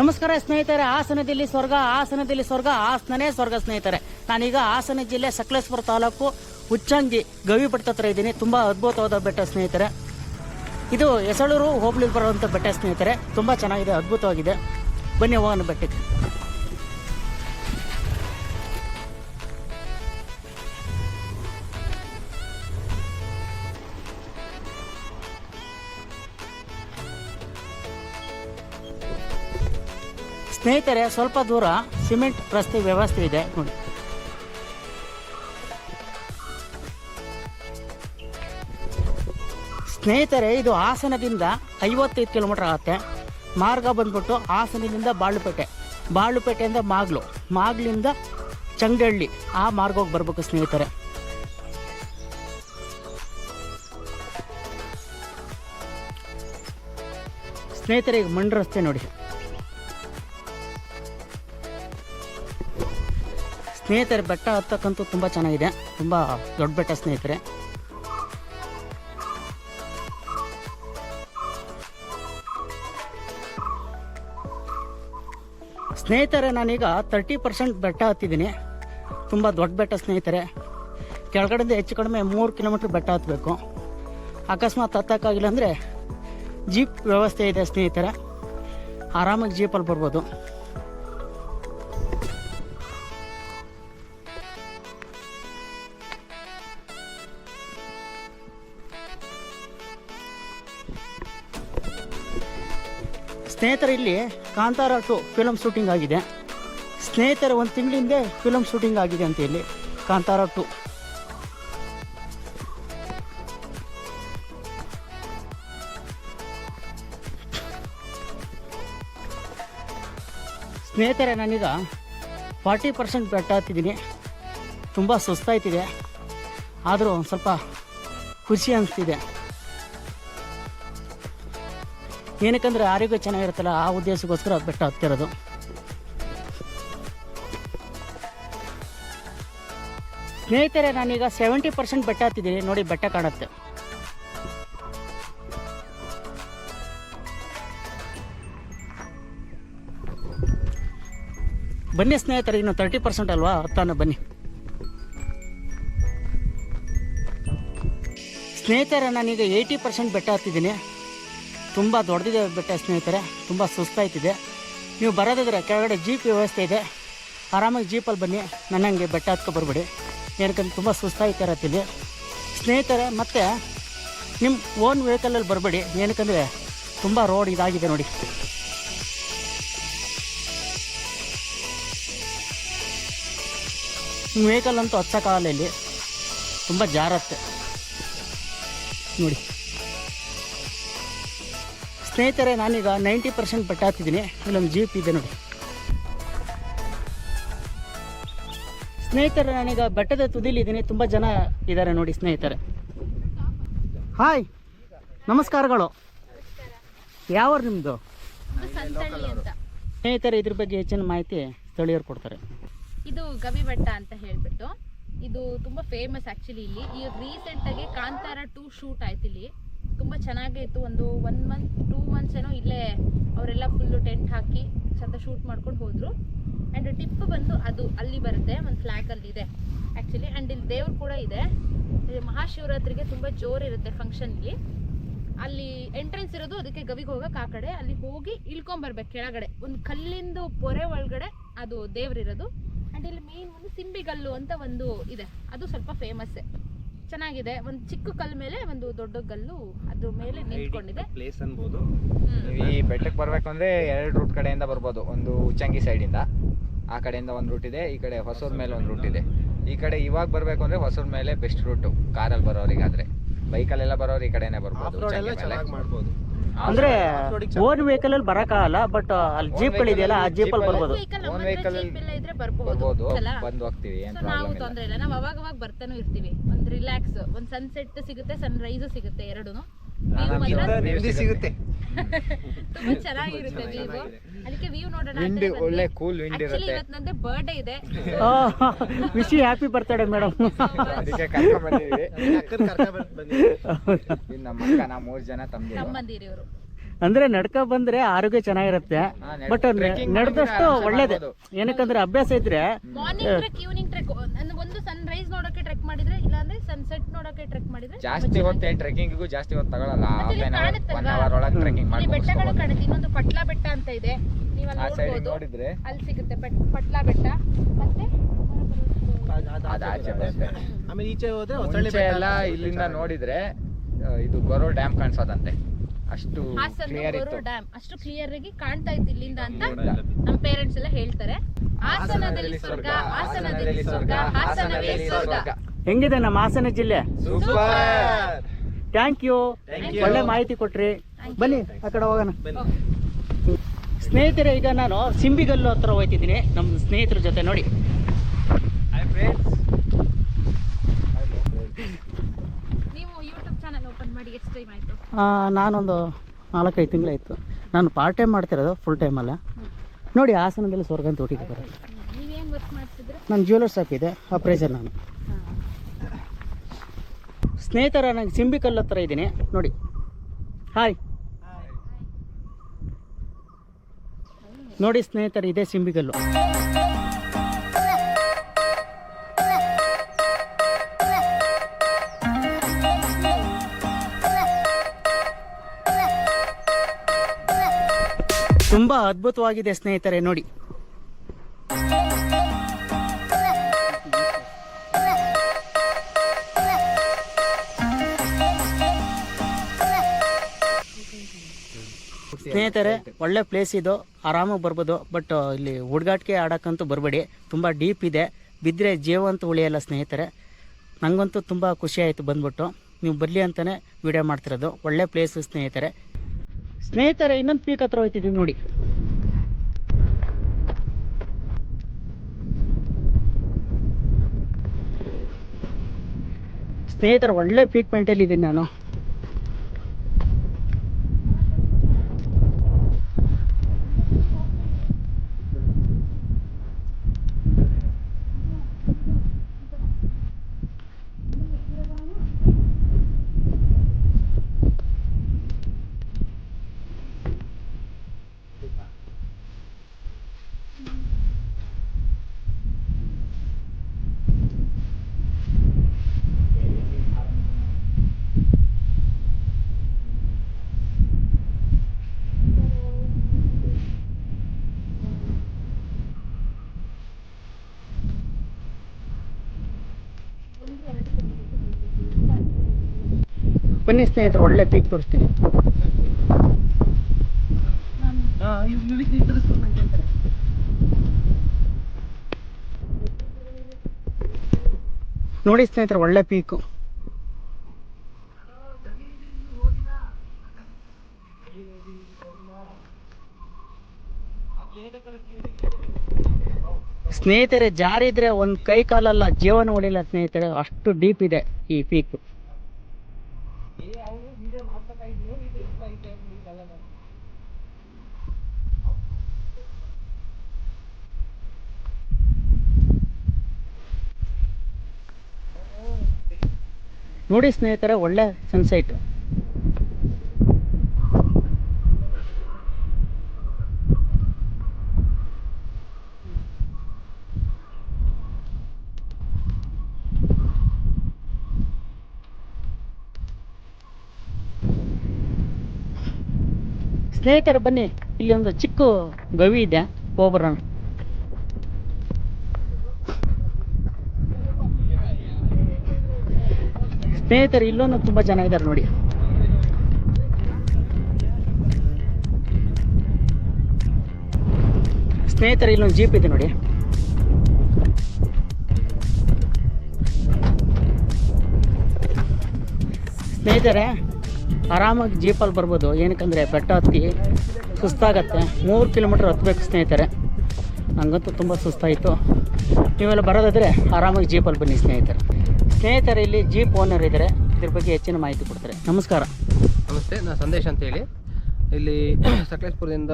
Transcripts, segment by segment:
ನಮಸ್ಕಾರ ಸ್ನೇಹಿತರೆ, ಹಾಸನದಲ್ಲಿ ಸ್ವರ್ಗ ಹಾಸನದಲ್ಲಿ ಸ್ವರ್ಗ, ಹಾಸನನೇ ಸ್ವರ್ಗ ಸ್ನೇಹಿತರೆ. ನಾನೀಗ ಹಾಸನ ಜಿಲ್ಲೆ ಸಕಲೇಶ್ವರ ತಾಲೂಕು ಉಚ್ಚಂಗಿ ಗವಿಬೆಟ್ಟ ಹತ್ರ ಇದ್ದೀನಿ. ತುಂಬ ಅದ್ಭುತವಾದ ಬೆಟ್ಟ ಸ್ನೇಹಿತರೆ. ಇದು ಹೆಸಳೂರು ಹೋಬಳಿ ಬರುವಂಥ ಬೆಟ್ಟ ಸ್ನೇಹಿತರೆ. ತುಂಬ ಚೆನ್ನಾಗಿದೆ, ಅದ್ಭುತವಾಗಿದೆ. ಬನ್ನಿ ಹೋಗೋಣ ಬೆಟ್ಟಕ್ಕೆ. ಸ್ನೇಹಿತರೆ, ಸ್ವಲ್ಪ ದೂರ ಸಿಮೆಂಟ್ ರಸ್ತೆ ವ್ಯವಸ್ಥೆ ಇದೆ. ನೋಡಿ. ಸ್ನೇಹಿತರೆ, ಇದು ಹಾಸನದಿಂದ ಐವತ್ತೈದು ಕಿಲೋಮೀಟರ್ ಆಗುತ್ತೆ. ಮಾರ್ಗ ಬಂದ್ಬಿಟ್ಟು ಹಾಸನದಿಂದ ಬಾಳುಪೇಟೆ ಬಾಳುಪೇಟೆಯಿಂದ ಮಾಗ್ಲು. ಮಾಗ್ಲಿಂದ ಚಂಗಳ್ಳಿ. ಆ ಮಾರ್ಗಕ್ಕೆ ಬರಬೇಕು ಸ್ನೇಹಿತರೆ. ಸ್ನೇಹಿತರೆ, ಈಗ ಮಂಡ್ ರಸ್ತೆ ನೋಡಿ. ಸ್ನೇಹಿತರೆ, ಬೆಟ್ಟ ಹತ್ತಕ್ಕಂತೂ ತುಂಬ ಚೆನ್ನಾಗಿದೆ. ತುಂಬ ದೊಡ್ಡ ಬೆಟ್ಟ ಸ್ನೇಹಿತರೆ. ಸ್ನೇಹಿತರೆ, ನಾನೀಗ ತರ್ಟಿ ಪರ್ಸೆಂಟ್ ಬೆಟ್ಟ ಹತ್ತಿದ್ದೀನಿ. ತುಂಬ ದೊಡ್ಡ ಬೆಟ್ಟ ಸ್ನೇಹಿತರೆ. ಕೆಳಗಡೆಯಿಂದ ಹೆಚ್ಚು ಕಡಿಮೆ ಮೂರು ಕಿಲೋಮೀಟ್ರ್ ಬೆಟ್ಟ ಹತ್ತಬೇಕು. ಅಕಸ್ಮಾತ್ ಹತ್ತಕ್ಕಾಗಿಲ್ಲ ಅಂದರೆ ಜೀಪ್ ವ್ಯವಸ್ಥೆ ಇದೆ ಸ್ನೇಹಿತರೆ. ಆರಾಮಾಗಿ ಜೀಪಲ್ಲಿ ಬರ್ಬೋದು. ಸ್ನೇಹಿತರೆ ಇಲ್ಲಿ ಕಾಂತಾರ ಟು ಫಿಲಮ್ ಶೂಟಿಂಗ್ ಆಗಿದೆ. ಸ್ನೇಹಿತರ ಒಂದು ತಿಂಗಳ ಹಿಂದೆ ಫಿಲಮ್ ಶೂಟಿಂಗ್ ಆಗಿದೆ ಅಂತ ಇಲ್ಲಿ ಕಾಂತಾರ ಟು. ಸ್ನೇಹಿತರೆ, ನಾನೀಗ ಫಾರ್ಟಿ ಪರ್ಸೆಂಟ್ ಬೆಟ್ಟ ಹತ್ತಿದ್ದೀನಿ. ತುಂಬ ಸುಸ್ತಾಯ್ತಿದೆ. ಆದರೂ ಒಂದು ಸ್ವಲ್ಪ ಖುಷಿ ಅನಿಸ್ತಿದೆ. ಏನಕ್ಕಂದ್ರೆ ಆರೋಗ್ಯ ಚೆನ್ನಾಗಿರುತ್ತಲ್ಲ, ಆ ಉದ್ದೇಶಕ್ಕೋಸ್ಕರ ಬೆಟ್ಟ ಹತ್ತಿರೋದು. ಸ್ನೇಹಿತರೆ, ನಾನೀಗ ಸೆವೆಂಟಿ ಪರ್ಸೆಂಟ್ ಬೆಟ್ಟ ಹತ್ತಿದ್ದೀನಿ. ನೋಡಿ, ಬೆಟ್ಟ ಕಾಣುತ್ತೆ. ಬನ್ನಿ ಸ್ನೇಹಿತರೆ, ಇನ್ನು ತರ್ಟಿ ಪರ್ಸೆಂಟ್ ಅಲ್ವಾ? ಹತ್ತಾನ ಬನ್ನಿ. ಸ್ನೇಹಿತರೆ, ನಾನೀಗ ಏಯ್ಟಿ ಪರ್ಸೆಂಟ್ ಬೆಟ್ಟ ಹತ್ತಿದ್ದೀನಿ. ತುಂಬ ದೊಡ್ಡದಿದೆ ಬೆಟ್ಟ ಸ್ನೇಹಿತರೆ, ತುಂಬ ಸುಸ್ತಾಯ್ತಿದೆ. ನೀವು ಬರೋದಿದ್ರೆ ಕೆಳಗಡೆ ಜೀಪ್ ವ್ಯವಸ್ಥೆ ಇದೆ. ಆರಾಮಾಗಿ ಜೀಪಲ್ಲಿ ಬನ್ನಿ, ನನ್ನಂಗೆ ಬೆಟ್ಟ ಹತ್ಕೊ ಬರಬೇಡಿ. ಏನಕ್ಕಂದ್ರೆ ತುಂಬ ಸುಸ್ತಾಯ್ತಿರತ್ತಿಲ್ಲಿ ಸ್ನೇಹಿತರೆ, ಮತ್ತು ನಿಮ್ಮ ಓನ್ ವೆಹಿಕಲಲ್ಲಿ ಬರಬೇಡಿ. ಏನಕ್ಕಂದರೆ ತುಂಬ ರೋಡ್ ಇದಾಗಿದೆ ನೋಡಿ. ವೆಹಿಕಲ್ ಅಂತೂ ಹಚ್ಚಕ್ಕಾಗಲ್ಲ ಇಲ್ಲಿ. ತುಂಬ ಜಾರತ್ತೆ. ನೋಡಿ. ಸ್ನೇಹಿತರೆ, ನಾನೀಗ ನೈಂಟಿ ಪರ್ಸೆಂಟ್ ಬೆಟ್ಟ ಹಾಕ್ತಿದ್ದೀನಿ ಇಲ್ಲೊಂದು ಜೀಪ್ ಇದೆ ನೋಡಿ. ಸ್ನೇಹಿತರೆ, ನಾನೀಗ ಬೆಟ್ಟದ ತುದಿಲಿದ್ದೀನಿ ತುಂಬ ಜನ ಇದ್ದಾರೆ ನೋಡಿ ಸ್ನೇಹಿತರೆ. ಹಾಯ್ ನಮಸ್ಕಾರಗಳು. ಯಾವ ನಿಮ್ಮದು ಸ್ನೇಹಿತರೆ, ಇದ್ರ ಬಗ್ಗೆ ಹೆಚ್ಚಿನ ಮಾಹಿತಿ ಸ್ಥಳೀಯರು ಕೊಡ್ತಾರೆ. ಇದು ಗವಿ ಬೆಟ್ಟ ಅಂತ ಹೇಳ್ಬಿಟ್ಟು. ಇದು ತುಂಬಾ ಫೇಮಸ್ ಆಕ್ಚುಲಿ ಇಲ್ಲಿ. ಈ ರೀಸೆಂಟ್ ಆಗಿ ಕಾಂತಾರ ಟೂ ಶೂಟ್ ಆಯ್ತು ಇಲ್ಲಿ. ತುಂಬಾ ಚೆನ್ನಾಗೇ ಇತ್ತು ಒಂದು ಒನ್ ಮಂತ್ ಟೂ ಮಂತ್ಸ್ ಏನೋ ಇಲ್ಲೇ ಅವರೆಲ್ಲ ಫುಲ್ಲು ಟೆಂಟ್ ಹಾಕಿ ಚಂದ ಶೂಟ್ ಮಾಡ್ಕೊಂಡು ಹೋದರು. ಅಂಡ್ ಟಿಪ್ ಬಂದು ಅದು, ಅಲ್ಲಿ ಬರುತ್ತೆ, ಒಂದು ಫ್ಲಾಗ್ ಅಲ್ಲಿ ಇದೆ ಆ್ಯಕ್ಚುಲಿ ಅಂಡ್ ಇಲ್ಲಿ ದೇವ್ರು ಕೂಡ ಇದೆ. ಮಹಾಶಿವರಾತ್ರಿಗೆ ತುಂಬಾ ಜೋರ್ ಇರುತ್ತೆ ಫಂಕ್ಷನ್ ಇಲ್ಲಿ. ಅಲ್ಲಿ ಎಂಟ್ರೆನ್ಸ್ ಇರೋದು ಅದಕ್ಕೆ ಗವಿಗೆ ಹೋಗಕ್ ಆ ಕಡೆ. ಅಲ್ಲಿ ಹೋಗಿ ಇಳ್ಕೊಂಬರ್ಬೇಕು ಕೆಳಗಡೆ. ಒಂದು ಕಲ್ಲಿಂದು ಪೊರೆ ಒಳಗಡೆ ಅದು ದೇವ್ರಿರೋದು. ಅಂಡ್ ಇಲ್ಲಿ ಮೇನ್ ಒಂದು ಸಿಂಬಿಗಲ್ಲು ಅಂತ ಒಂದು ಇದೆ. ಅದು ಸ್ವಲ್ಪ ಫೇಮಸ್ ಚೆನ್ನಾಗಿದೆ. ಒಂದು ಚಿಕ್ಕ ಕಲ್ ಮೇಲೆ ಒಂದು ದೊಡ್ಡ ಕಲ್ಲು ಅದ್ರ ಮೇಲೆ ನಿಂತ್ಕೊಂಡಿದೆ. ಪ್ಲೇಸ್ ಅನ್ಬೋದು. ಈ ಬೆಟ್ಟಕ್ಕೆ ಎರಡ್ ಎರಡು ರೂಟ್ ಕಡೆಯಿಂದ ಬರ್ಬೋದು. ಒಂದು ಉಚ್ಚಂಗಿ ಸೈಡಿಂದ ಆ ಕಡೆಯಿಂದ ಒಂದು ರೂಟ್ ಇದೆ ಈ ಕಡೆ ಹೊಸೂರ್ ಮೇಲೆ ಒಂದು ರೂಟ್ ಇದೆ. ಈ ಕಡೆ ಇವಾಗ ಬರಬೇಕು ಅಂದ್ರೆ ಹೊಸೂರ್ ಮೇಲೆ ಬೆಸ್ಟ್ ರೂಟು ಕಾರಲ್ಲಿ ಬರೋರಿಗಾದ್ರೆ. ಬೈಕಲ್ಲೆಲ್ಲ ಬರೋರು ಈ ಕಡೆನೇ ಬರ್ಬೋದು ಅಂದ್ರೆ ಓನ್ ವೆಹಿಕಲ್ ಓನ್ ವೆಹಿಕಲಲ್ಲಿ ಬರೋಕ್ಕಾಗಲ್ಲ ಬಟ್ ಅಲ್ಲಿ ಜೀಪ್ಗಳಿದೆಯಲ್ಲ ಆ ಜೀಪ್ ಅಲ್ಲಿ ಬರ್ಬೋದು. ಹತ್ರ vehicle ಇದ್ರೆ ಬರ್ಬೋದು. ಬಂದು ಹೋಗ್ತೀವಿ ನಾವು ತೊಂದ್ರೆ ಇಲ್ಲ ನಾವು ಅವಾಗ ಅವಾಗ ಬರ್ತಾನೂ ಇರ್ತೀವಿ. ಒಂದು ರಿಲ್ಯಾಕ್ಸ್ ಒಂದು ಸನ್ಸೆಟ್ ಸಿಗುತ್ತೆ ಸನ್ ರೈಸ್ ಸಿಗುತ್ತೆ. ಮಾತ್ರ ಸಿಗುತ್ತೆ. ತುಂಬಾ ಚೆನ್ನಾಗಿರುತ್ತೆ ವ್ಯೂ ಅದಕ್ಕೆ ವ್ಯೂ ನೋಡೋಣ ವಿಂಡ್ ಒಳ್ಳೆ ಕೂಲ್ ವಿಂಡ್ ಇರುತ್ತೆ. ಇವತ್ತು ನಂದು ಬರ್ತ್ಡೇ ಇದೆ ವಿಶ್ ಹ್ಯಾಪಿ ಬರ್ತ್ಡೇ ಮೇಡಮ್ ಅದಕ್ಕೆ ಕರ್ಕ ಬಂದಿದ್ದೀವಿ. ಅಕ್ಕನ ಕರ್ಕೊಂಡ್ ಬಂದು ಇದು ನಮ್ಮ ಅಕ್ಕ ನಾವು ಮೂರು ಜನ ತಮ್ಮದಿರು ತಮ್ಮಂದಿರಿ ಇವರು. ಅಂದ್ರೆ ನಡ್ಕ ಬಂದ್ರೆ ಆರೋಗ್ಯ ಚೆನ್ನಾಗಿರುತ್ತೆ. ಬಟ್ ನಡೆದಷ್ಟು ಒಳ್ಳೇದು. ಏನಕ್ಕಂದ್ರೆ ಅಭ್ಯಾಸ ಇದ್ರೆ ಮಾರ್ನಿಂಗ್ ಟ್ರೆಕ್ ಈವ್ನಿಂಗ್ ಟ್ರೆಕ್ ಒಂದು ಸನ್ ರೈಸ್ ನೋಡಕ್ಕೆ ಟ್ರೆಕ್ ಮಾಡಿದ್ರೆ ಇಲ್ಲಾಂದ್ರೆ ಸನ್ಸೆಟ್ ನೋಡಕ್ಕೆ ಟ್ರೆಕ್ ಮಾಡಿದ್ರೆ ಜಾಸ್ತಿ ಹೊತ್ತು ಏನ್ ಟ್ರೆಕ್ಕಿಂಗಿಗೂ ಜಾಸ್ತಿ ಹೊತ್ತು ತಗೊಳಲ್ಲ. ಮತ್ತೆ ಹಾಫ್ ಇಲ್ಲಿ ಆನ್ ಅವರ್ ಒನ್ ಕಾಣುತ್ತಲ್ವಾ? ಅವರ್ ಒಳಗೆ ಟ್ರೆಕ್ಕಿಂಗ್ ಇಲ್ಲಿ ಬೆಟ್ಟಗಳು ಮಾಡ್ಕೊಂಡು ಕಾಣುತ್ತೆ. ಇನ್ನೊಂದು ಪಟ್ಲಾ ಬೆಟ್ಟ ಅಂತ ಇದೆ. ನೀವು ಆ ಅಲ್ಲಿ ಸೈಡ್ ನೋಡ್ಬೋದು. ನೋಡಿದ್ರೆ. ಅಲ್ಲಿ ಸಿಗುತ್ತೆ ಬೆಟ್ ಪಟ್ಲಾ ಬೆಟ್ಟ. ಮತ್ತೆ ಅದು ಆಚೆ ಬರುತ್ತೆ. ಆಮೇಲೆ ಈಚೆ ಹೋದ್ರೆ ಹೊಸಳ್ಳಿ ಮುಂಚೆ ಎಲ್ಲ ಇಲ್ಲಿಂದ ನೋಡಿದ್ರೆ ಆ, ಇದು ಗೊರೋ ಡ್ಯಾಮ್ ಕಾಣಿಸೋದಂತೆ. ಅಷ್ಟು ಹಾಸನ ಕ್ಲಿಯರ್ ಇತ್ತು. ಡ್ಯಾಮ್ ಅಷ್ಟು ಕ್ಲಿಯರ್ ಆಗಿ ಕಾಣ್ತಾ ಇತ್ತು ಇಲ್ಲಿಂದ ಅಂತ. ನಮ್ಮ ಪೇರೆಂಟ್ಸ್ ಎಲ್ಲ ಹೇಳ್ತಾರೆ. ಹಾಸನದಲ್ಲಿ ಸ್ವರ್ಗ ಹಾಸನದಲ್ಲಿ ಸ್ವರ್ಗ ಹಾಸನವೇ ಸ್ವರ್ಗ. ಹೆಂಗಿದೆ ನಮ್ಮ ಹಾಸನ ಜಿಲ್ಲೆ? ಸೂಪರ್. Thank you. ಒಳ್ಳೆ ಮಾಹಿತಿ ಕೊಟ್ರಿ. ಬನ್ನಿ ಆ ಕಡೆ ಹೋಗೋಣ. ಸ್ನೇಹಿತರೆ ಈಗ ನಾನು ಸಿಂಬಿಗಲ್ಲು ಹತ್ರ ಹೋಗ್ತಿದ್ದೀನಿ ನಮ್ಮ ಸ್ನೇಹಿತರ ಜೊತೆ ನೋಡಿ. ಹಾಯ್ ಫ್ರೆಂಡ್ಸ್ ನೀವು ಯೂಟ್ಯೂಬ್ ಚಾನಲ್ ಓಪನ್ ಮಾಡಿ ಎಷ್ಟು ಟೈಮ್ ಆಯ್ತು? ಆ, ನಾನೊಂದು ನಾಲ್ಕೈದು ತಿಂಗಳಾಯಿತು. ನಾನು ಪಾರ್ಟ್ ಟೈಮ್ ಮಾಡ್ತಿರೋದು ಫುಲ್ ಟೈಮಲ್ಲ ನೋಡಿ ಹಾಸನದಲ್ಲಿ ಸ್ವರ್ಗ ಅಂತ ವರ್ಕ್ ಮಾಡ್ತಿದ್ರೆ? ನನ್ನ ಜ್ಯುವೆಲರ್ಸ್ ಶಾಪ್ ಇದೆ ಅಪ್ರೈಸರ್ ನಾನು. ಸ್ನೇಹಿತರ ನಂಗೆ ಸಿಂಬಿಕಲ್ ಹತ್ರ ಇದ್ದೀನಿ. ನೋಡಿ. ಹಾಯ್ ನೋಡಿ ಸ್ನೇಹಿತರೆ, ಇದೇ ಸಿಂಬಿಕಲ್ಲು ತುಂಬಾ ಅದ್ಭುತವಾಗಿದೆ ಸ್ನೇಹಿತರೆ, ನೋಡಿ. ಸ್ನೇಹಿತರೆ, ಒಳ್ಳೆ ಪ್ಲೇಸ್ ಇದು. ಆರಾಮಾಗಿ ಬರ್ಬೋದು. ಬಟ್ ಇಲ್ಲಿ ಹುಡುಗಾಟಿಕೆ ಆಡೋಕ್ಕಂತೂ ಬರಬೇಡಿ. ತುಂಬ ಡೀಪ್ ಇದೆ. ಬಿದ್ದರೆ ಜೀವ ಅಂತೂ ಉಳಿಯಲ್ಲ ಸ್ನೇಹಿತರೆ. ನನಗಂತೂ ತುಂಬ ಖುಷಿ ಆಯಿತು ಬಂದ್ಬಿಟ್ಟು. ನೀವು ಬರಲಿ ಅಂತಲೇ ವಿಡಿಯೋ ಮಾಡ್ತಿರೋದು. ಒಳ್ಳೆ ಪ್ಲೇಸು ಸ್ನೇಹಿತರೆ. ಸ್ನೇಹಿತರೆ, ಇನ್ನೊಂದು ಪೀಕ್ ಹತ್ರ ಹೋಗ್ತಿದ್ದೀವಿ ನೋಡಿ. ಸ್ನೇಹಿತರೆ, ಒಳ್ಳೆ ಪೀಕ್ ಪಾಯಿಂಟಲ್ಲಿ ಇದ್ದೀನಿ ನಾನು. ಬನ್ನಿ ಸ್ನೇಹಿತರು ಒಳ್ಳೆ ಪೀಕ್ ತೋರಿಸ್ತೀನಿ. ನೋಡಿ ಸ್ನೇಹಿತರೆ ಒಳ್ಳೆ ಪೀಕು ಸ್ನೇಹಿತರೆ ಜಾರಿದ್ರೆ ಒಂದು ಕೈ ಕಾಲಲ್ಲ ಜೀವನ ಉಳಿಲ್ಲ ಸ್ನೇಹಿತರೆ. ಅಷ್ಟು ಡೀಪ್ ಇದೆ ಈ ಪೀಕು ನೋಡಿ ಸ್ನೇಹಿತರೆ ಒಳ್ಳೆ ಸನ್ಸೈಟ್ ಸ್ನೇಹಿತರೆ ಬನ್ನಿ. ಇಲ್ಲಿ ಒಂದು ಚಿಕ್ಕ ಗವಿ ಇದೆ ಹೋಗ್ಬರೋಣ. ಸ್ನೇಹಿತರು ಇಲ್ಲೂ ತುಂಬ ಜನ ಇದ್ದಾರೆ ನೋಡಿ. ಸ್ನೇಹಿತರು ಇಲ್ಲೊಂದು ಜೀಪ್ ಇದೆ ನೋಡಿ. ಸ್ನೇಹಿತರೆ, ಆರಾಮಾಗಿ ಜೀಪಲ್ಲಿ ಬರ್ಬೋದು. ಏನಕ್ಕಂದರೆ ಬೆಟ್ಟ ಹತ್ತಿ ಸುಸ್ತಾಗತ್ತೆ. ಮೂರು ಕಿಲೋಮೀಟ್ರ್ ಹತ್ತಬೇಕು ಸ್ನೇಹಿತರೆ. ನನಗಂತೂ ತುಂಬ ಸುಸ್ತಾಯಿತು. ನೀವೆಲ್ಲ ಬರೋದಾದರೆ ಆರಾಮಾಗಿ ಜೀಪಲ್ಲಿ ಬನ್ನಿ ಸ್ನೇಹಿತರೆ. ಸ್ನೇಹಿತರೆ ಇಲ್ಲಿ ಜೀಪ್ ಓನರ್ ಇದ್ದಾರೆ. ಇದ್ರ ಬಗ್ಗೆ ಹೆಚ್ಚಿನ ಮಾಹಿತಿ ಕೊಡ್ತಾರೆ. ನಮಸ್ಕಾರ. ನಮಸ್ತೆ ನಾನು ಸಂದೇಶ್ ಅಂತ ಹೇಳಿ ಇಲ್ಲಿ ಸಕಲೇಶ್ಪುರದಿಂದ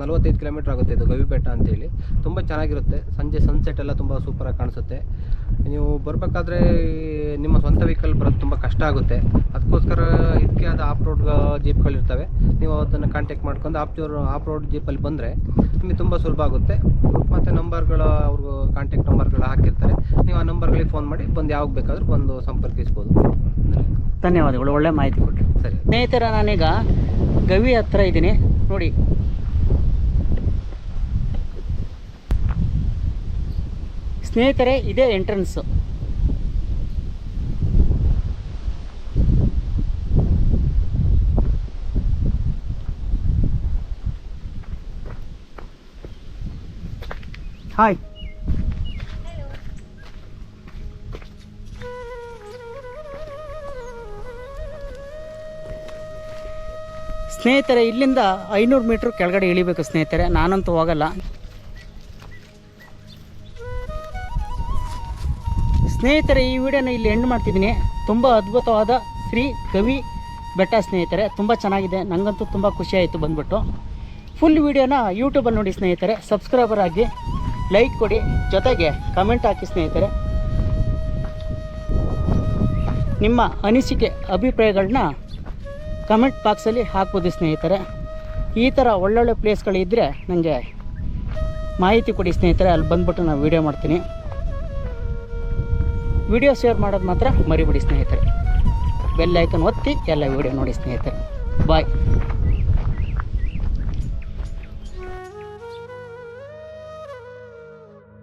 ನಲವತ್ತೈದು ಕಿಲೋಮೀಟ್ರ್ ಆಗುತ್ತೆ ಇದು ಗವಿ ಬೆಟ್ಟ ಅಂತೇಳಿ. ತುಂಬ ಚೆನ್ನಾಗಿರುತ್ತೆ. ಸಂಜೆ ಸನ್ಸೆಟ್ ಎಲ್ಲ ತುಂಬ ಸೂಪರಾಗಿ ಕಾಣಿಸುತ್ತೆ. ನೀವು ಬರಬೇಕಾದ್ರೆ ನಿಮ್ಮ ಸ್ವಂತ ವೆಹಿಕಲ್ ಬರೋದು ತುಂಬ ಕಷ್ಟ ಆಗುತ್ತೆ. ಅದಕ್ಕೋಸ್ಕರ ಇದಕ್ಕೆ ಆದ ಆಫ್ ರೋಡ್ ಜೀಪ್ಗಳಿರ್ತವೆ ನೀವು ಅದನ್ನು ಕಾಂಟ್ಯಾಕ್ಟ್ ಮಾಡ್ಕೊಂಡು ಆಫ್ ಆಫ್ ರೋಡ್ ಜೀಪಲ್ಲಿ ಬಂದರೆ ನಿಮಗೆ ತುಂಬ ಸುಲಭ ಆಗುತ್ತೆ. ಮತ್ತು ನಂಬರ್ಗಳ ಅವ್ರಿಗೂ ಕಾಂಟ್ಯಾಕ್ಟ್ ನಂಬರ್ಗಳು ಹಾಕಿರ್ತಾರೆ. ನೀವು ಆ ನಂಬರ್ಗಳಿಗೆ ಫೋನ್ ಮಾಡಿ ಬಂದು ಯಾವಾಗ ಬೇಕಾದರೂ ಬಂದು ಸಂಪರ್ಕಿಸ್ಬೋದು. ಧನ್ಯವಾದಗಳು. ಒಳ್ಳೆ ಮಾಹಿತಿ ಕೊಟ್ಟರು ಸರಿ. ಸ್ನೇಹಿತರ ನಾನೀಗ ಗವಿ ಹತ್ರ ಇದ್ದೀನಿ. ನೋಡಿ. ಸ್ನೇಹಿತರೆ ಇದೇ ಎಂಟ್ರೆನ್ಸು ಹಾಯ್ ಸ್ನೇಹಿತರೆ, ಇಲ್ಲಿಂದ ಐನೂರು ಮೀಟ್ರ್ ಕೆಳಗಡೆ ಇಳಿಬೇಕು ಸ್ನೇಹಿತರೆ. ನಾನಂತೂ ಹೋಗಲ್ಲ. ಸ್ನೇಹಿತರೆ, ಈ ವಿಡಿಯೋನ ಇಲ್ಲಿ ಎಂಡ್ ಮಾಡ್ತಿದ್ದೀನಿ. ತುಂಬ ಅದ್ಭುತವಾದ ಶ್ರೀ ಕವಿ ಬೆಟ್ಟ ಸ್ನೇಹಿತರೆ. ತುಂಬ ಚೆನ್ನಾಗಿದೆ. ನನಗಂತೂ ತುಂಬ ಖುಷಿ ಆಯಿತು ಬಂದ್ಬಿಟ್ಟು. ಫುಲ್ ವಿಡಿಯೋನ ಯೂಟ್ಯೂಬಲ್ಲಿ ನೋಡಿ ಸ್ನೇಹಿತರೆ. ಸಬ್ಸ್ಕ್ರೈಬರ್ ಆಗಿ ಲೈಕ್ ಕೊಡಿ. ಜೊತೆಗೆ ಕಮೆಂಟ್ ಹಾಕಿ ಸ್ನೇಹಿತರೆ. ನಿಮ್ಮ ಅನಿಸಿಕೆ ಅಭಿಪ್ರಾಯಗಳನ್ನ ಕಮೆಂಟ್ ಬಾಕ್ಸಲ್ಲಿ ಹಾಕ್ಬೋದು ಸ್ನೇಹಿತರೆ. ಈ ಥರ ಒಳ್ಳೊಳ್ಳೆ ಪ್ಲೇಸ್ಗಳಿದ್ದರೆ ನನಗೆ ಮಾಹಿತಿ ಕೊಡಿ ಸ್ನೇಹಿತರೆ, ಅಲ್ಲಿ ಬಂದ್ಬಿಟ್ಟು ನಾನು ವೀಡಿಯೋ ಮಾಡ್ತೀನಿ. ವಿಡಿಯೋ ಶೇರ್ ಮಾಡೋದು ಮಾತ್ರ ಮರಿಬಿಡಿ ಸ್ನೇಹಿತರೆ. ಬೆಲ್ಲೈಕನ್ ಒತ್ತಿ ಎಲ್ಲ ವೀಡಿಯೋ ನೋಡಿ ಸ್ನೇಹಿತರೆ. ಬಾಯ್.